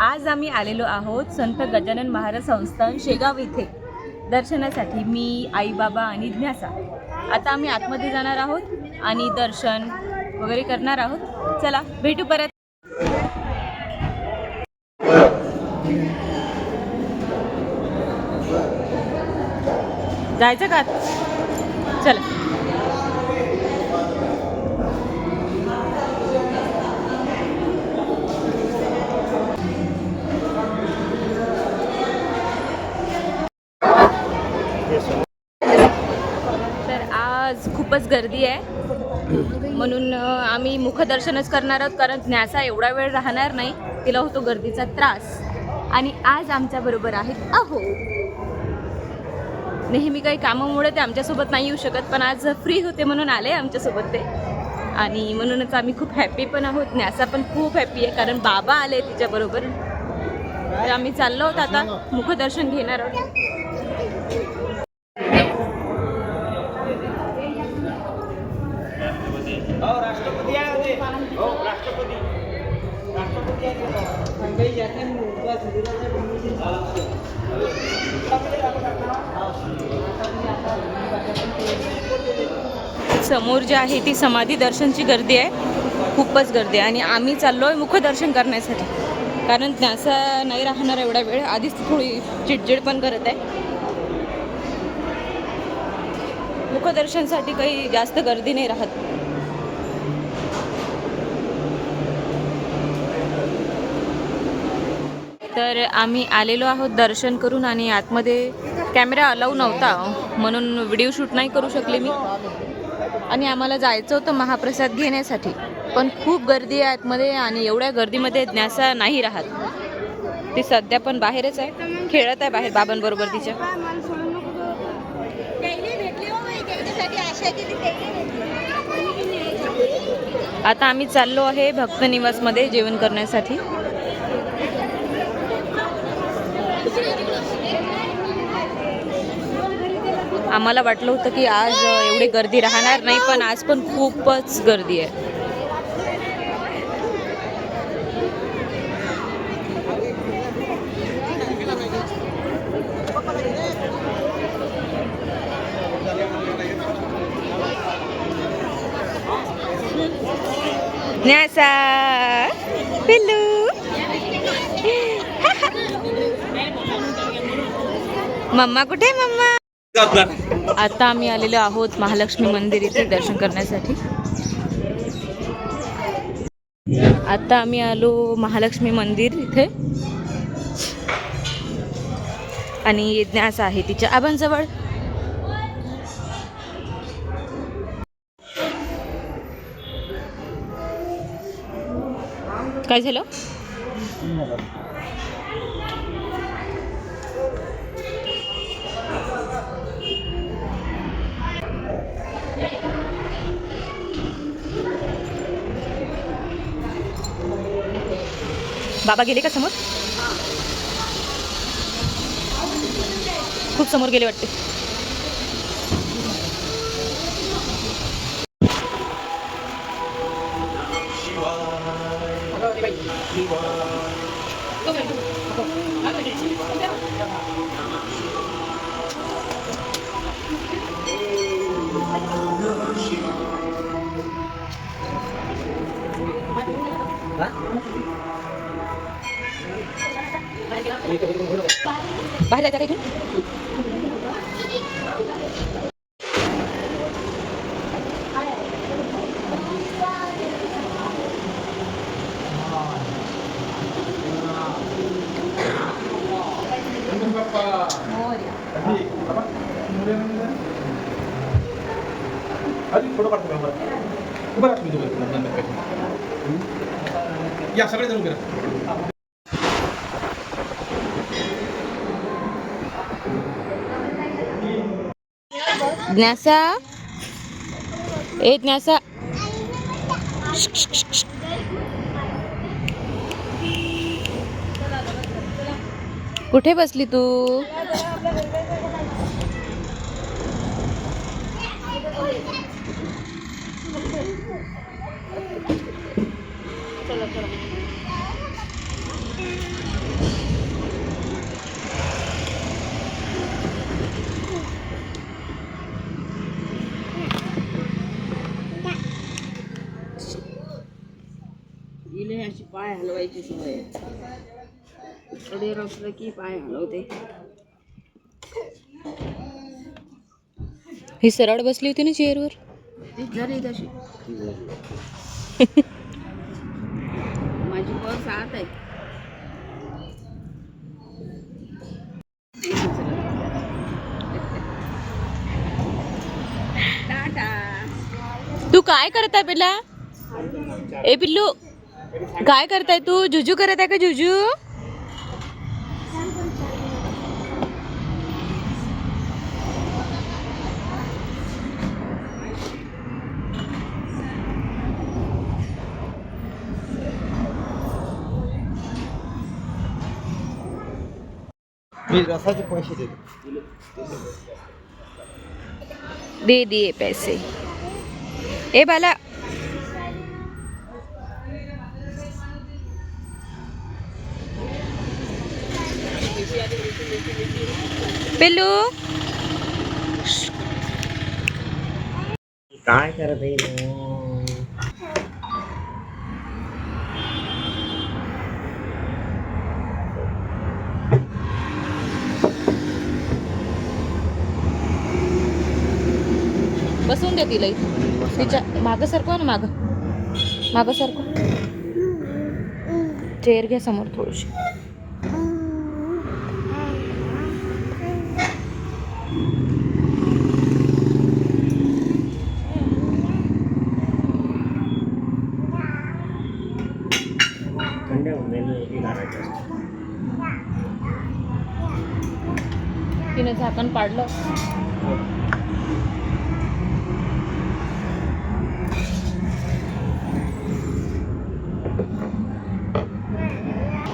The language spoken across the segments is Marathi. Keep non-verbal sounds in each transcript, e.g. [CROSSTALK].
आज आम्ही आलेलो आहोत संत गजानन महाराज संस्थान शेगाव इथे. दर्शनासाठी मी आई बाबा आणि ज्ञासा आता आम्ही आतमध्ये जाणार आहोत आणि दर्शन वगैरे करणार आहोत. चला भेटू परत. जायचं का? चला तर आज खूपच गर्दी आहे. म्हणून आम्ही मुखदर्शनच करणार आहोत कारण न्यासा एवढा वेळ राहणार नाही तिला होतो गर्दीचा त्रास. आणि आज आमच्या बरोबर आहेत अहो. नेहमी काही कामामुळे ते आमच्यासोबत नाही येऊ शकत पण आज फ्री होते म्हणून आले आमच्यासोबत ते. आणि म्हणूनच आम्ही खूप हॅपी पण आहोत. न्यासा पण खूप हॅपी आहे कारण बाबा आले तिच्याबरोबर. तर आम्ही चाललो आहोत आता. मुखदर्शन घेणार आहोत हो राष्ट्रपती आहे होते हो राष्ट्रपती राष्ट्रपती आहे समोर जी आहे ती समाधी दर्शनची गर्दी आहे. खूपच गर्दी आहे. आणि आम्ही चाललो आहे मुखदर्शन करण्यासाठी. कारण असं नाही राहणार एवढा वेळ. आधीच थोडी चिडचिड पण करत आहे. मुखदर्शनसाठी काही जास्त गर्दी नाही राहत. तर आम्ही आलेलो आहोत दर्शन करून आणि आतमध्ये कॅमेरा अलाऊ नव्हता म्हणून व्हिडिओ शूट नाही करू शकले मी. आणि आम्हाला जायचं होतं महाप्रसाद घेण्यासाठी पण खूप गर्दी आहे आतमध्ये आणि एवढ्या गर्दीमध्ये ज्ञासा नाही राहत. ती सध्या पण बाहेरच आहे खेळत आहे बाहेर बाबांबरोबर तिच्या. आता आम्ही चाललो आहे भक्त निवासमध्ये जेवण करण्यासाठी. आम्हाला वाटलं होतं की आज एवढी गर्दी राहणार नाही पण आज पण खूपच गर्दी आहे. न्यासा पिल्लू. मम्मा कुठे मम्मा? आता आम्ही आलेलो आहोत महालक्ष्मी मंदिर इथे दर्शन करण्यासाठी. आता आम्ही आलो महालक्ष्मी मंदिर इथे. आणि यज्ञास आहे तिच्या आबांजवळ. काय झालं? बाबा गेले का समोर? खूप समोर गेले वाटते. बाहेर जायचं का इथून अजून फोटो काढतो का या सगळे जण करा ज्ञासा. ए ज्ञासा. कुठे बसली तू? अशी पाय हलवायची सवय. शरीर असलं की पाय हलवते. ही सरळ बसली होती ना चेअरवर ती जरी तशी. [LAUGHS] आहे टाटा। तू काय करताय पिल्ला? ए पिल्लू, काय करताय तू? जुजू करता है का जुजू? मी रसाचे पैसे देतो. दे दिए पैसे. ए बाला. पिल्लू. काय करत आहे बसून दे तिला. तिच्या मागं सरकवा ना मागं. मागं सरकव. चेअर घ्या समोर थोडीशी. तिने झाकण पाडलं.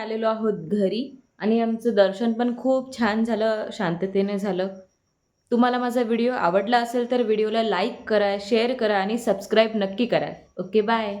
आलेलो आहोत घरी आणि आमचं दर्शन पण खूप छान झालं शांततेने झालं. तुम्हाला माझा व्हिडिओ आवडला असेल तर व्हिडिओला लाईक करा शेअर करा आणि सबस्क्राईब नक्की करा. Okay bye